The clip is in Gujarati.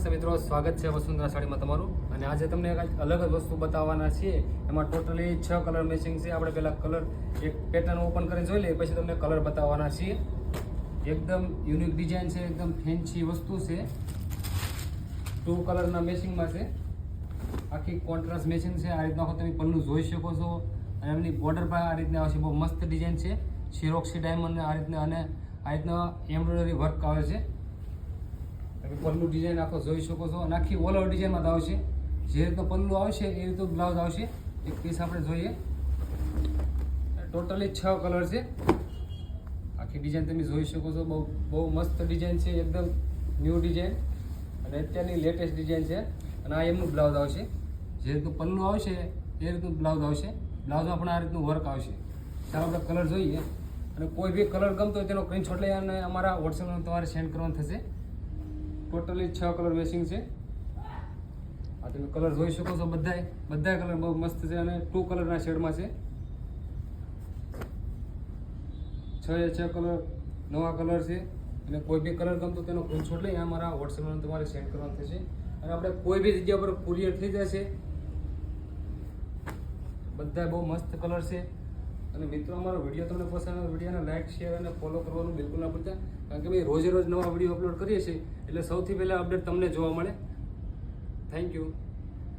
નમસ્તે મિત્રો, સ્વાગત છે વસુંધરા સાડીમાં તમારું. અને આજે તમને અલગ જ વસ્તુ બતાવવાના છીએ. એમાં ટોટલી છ કલર મેચિંગ છે. આપણે પહેલાં કલર એક પેટર્ન ઓપન કરી જોઈ લઈએ, પછી તમને કલર બતાવવાના છીએ. એકદમ યુનિક ડિઝાઇન છે, એકદમ ફેન્સી વસ્તુ છે. ટુ કલરના મેચિંગમાં છે. આખી કોન્ટ્રાસ્ટ મેચિંગ છે. આ રીતના તમે પલ્લું જોઈ શકો છો. અને એમની બોર્ડર પણ આ રીતના આવશે. બહુ મસ્ત ડિઝાઇન છે. શિરોક્ષી ડાયમંડ આ રીતના અને આ રીતના એમ્બ્રોઇડરી વર્ક આવે છે. પલ્લુ ડિઝાઇન આખો જોઈ શકો છો. અને આખી ઓલ ઓવર ડિઝાઇનમાં આવશે. જે રીતનું પલ્લું આવશે, એ રીતનું બ્લાઉઝ આવશે. એક પીસ આપણે જોઈએ. ટોટલી છ કલર છે. આખી ડિઝાઇન તમે જોઈ શકો છો. બહુ બહુ મસ્ત ડિઝાઇન છે, એકદમ ન્યૂ ડિઝાઇન અને અત્યારની લેટેસ્ટ ડિઝાઇન છે. અને આ એમનું બ્લાઉઝ આવશે. જે રીતનું પલ્લું આવશે, એ રીતનું બ્લાઉઝ આવશે. બ્લાઉઝમાં પણ આ રીતનું વર્ક આવશે. ચાલો આપણે કલર જોઈએ. અને કોઈ બી કલર ગમતો હોય તેનો સ્ક્રીનશોટ લઈ અને અમારા વોટ્સએપમાં તમારે સેન્ડ કરવાનું થશે. ટોટલી છ કલર વેસિંગ છે. આ તમે કલર જોઈ શકો છો બધાય. બધા કલર બહુ મસ્ત છે અને ટુ કલરના શેડમાં છે. છ એ છ કલર નવા કલર છે. અને કોઈ બી કલર ગમતો તેનો સ્ક્રીનશોટ લઈ અમારા વોટ્સએપમાં તમારે સેન્ડ કરવાનું થશે. અને આપણે કોઈ બી જગ્યા પર કુરિયર થઈ જશે. બધા બહુ મસ્ત કલર છે. અને મિત્રો, અમારો વીડિયો તમને પસંદ આવે વિડીયોને લાઇક શેર અને ફોલો કરવાનું બિલકુલ ના ભૂલતા. કારણ કે ભાઈ, રોજે રોજ નવા વીડિયો અપલોડ કરીએ છીએ, એટલે સૌથી પહેલાં અપડેટ તમને જોવા મળે. Thank you